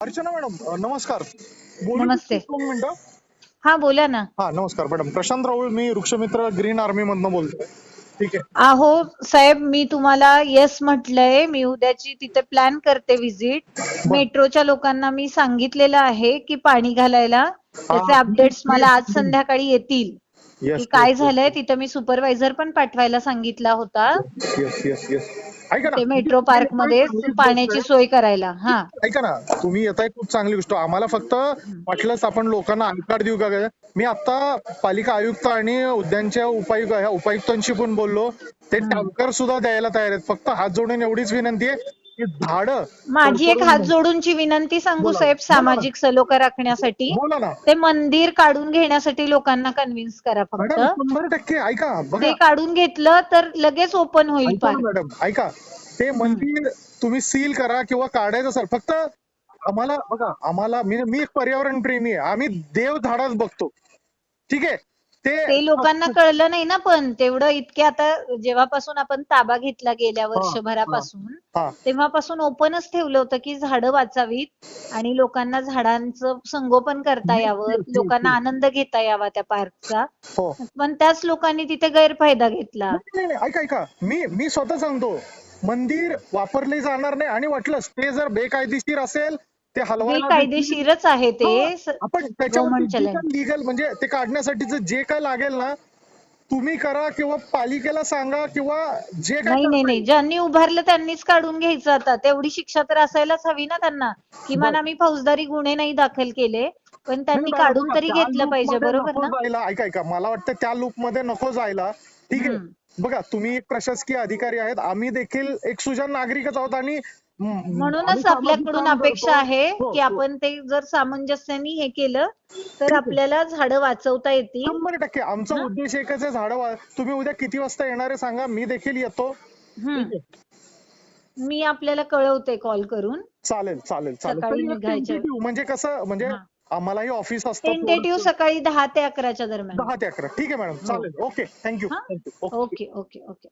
Archana madam नमस्कार. नमस्ते. हा बोला ना. हा नमस्कार मॅडम. प्रशांत राहुल मी वृक्षमित्र ग्रीन आर्मी मधनं बोलतोय. ठीक आहे. अहो साहेब मी तुम्हाला येस म्हटलंय. मी उद्याची तिथे प्लॅन करते व्हिजिट मेट्रोच्या लोकांना मी सांगितलेलं आहे की पाणी घालायला. त्याचे. अपडेट्स मला आज संध्याकाळी येतील. की काय झालंय तिथं मी सुपरवायझर पण पाठवायला सांगितला होता. येस येस येस ऐका ना ते मेट्रो पार्कमध्ये पाण्याची सोय करायला हा. ऐका ना तुम्ही येताय खूप चांगली गोष्ट आम्हाला फक्त वाटलंच आपण लोकांना आय कार्ड देऊ का काय? मी आता पालिका आयुक्त आणि उद्यानच्या उपायुक्त ह्या उपायुक्तांशी पण बोललो. ते टँकर सुद्धा द्यायला तयार आहेत. फक्त हात जोडून एवढीच विनंती आहे. झाडं माझी एक हात जोडूनची विनंती सांगू. साहेब. सामाजिक सलोखा राखण्यासाठी. बोला ना. ते मंदिर काढून घेण्यासाठी लोकांना कन्व्हिन्स करा फक्त. मॅडम शंभर टक्के ऐका बघा. ते काढून घेतलं तर लगेच ओपन होईल ऐका ना पार्क मॅडम ऐका. ते मंदिर तुम्ही सील करा किंवा काढायचं असेल फक्त आम्हाला बघा आम्हाला मी मी एक पर्यावरण प्रेमी आहे. आम्ही देव झाडाच बघतो. ठीक आहे? ते लोकांना कळलं नाही ना पण तेवढं इतके आता जेव्हापासून आपण ताबा घेतला गेल्या वर्षभरापासून तेव्हापासून ओपनच ठेवलं होतं की झाडं वाचावीत आणि लोकांना झाडांचं संगोपन करता यावं लोकांना आनंद घेता यावा त्या पार्कचा. हो. पण त्याच लोकांनी तिथे गैरफायदा घेतला. नाही नाही ऐका ऐका. मी मी स्वतः सांगतो. मंदिर वापरले जाणार नाही आणि वाटलंच ते जर बेकायदेशीर असेल ते हलवायला बेकायदेशीरच आहे ते. स- आपण त्याच्यावर लिगल म्हणजे ते काढण्यासाठीचं जे काय लागेल ना तुम्ही करा किंवा पालिकेला सांगा किंवा जे काय नाही नाही ज्यांनी उभारलं त्यांनीच काढून घ्यायचं आता. तेवढी शिक्षा तर असायलाच हवी ना त्यांना. किमान आम्ही फौजदारी गुन्हे नाही दाखल केले पण त्यांनी काढून तरी घेतलं पाहिजे बरोबर ना? ऐका ऐका. मला वाटतं त्या लूपमध्ये नको जायला. ठीक आहे. बघा तुम्ही एक प्रशासकीय अधिकारी आहेत. आम्ही देखील एक सुजाण नागरिकच आहोत आणि म्हणूनच आपल्याकडून अपेक्षा. आहे हो, की हो. आपण ते जर सामंजस्याने हे केलं तर आपल्याला झाडं वाचवता येतील. शंभर टक्के. आमचा उद्देश एकच आहे झाडं तुम्ही उद्या किती वाजता येणार आहे सांगा. मी देखील येतो. मी आपल्याला कळवते कॉल करून. चालेल चालेल चालेल. म्हणजे कसं म्हणजे. आम्हालाही ऑफिस असतं टेंटेटिव्ह सकाळी दहा ते अकराच्या दरम्यान. दहा ते अकरा. ठीक आहे मॅडम. चालेल. ओके. थँक्यू हा? Thank you okay okay okay okay.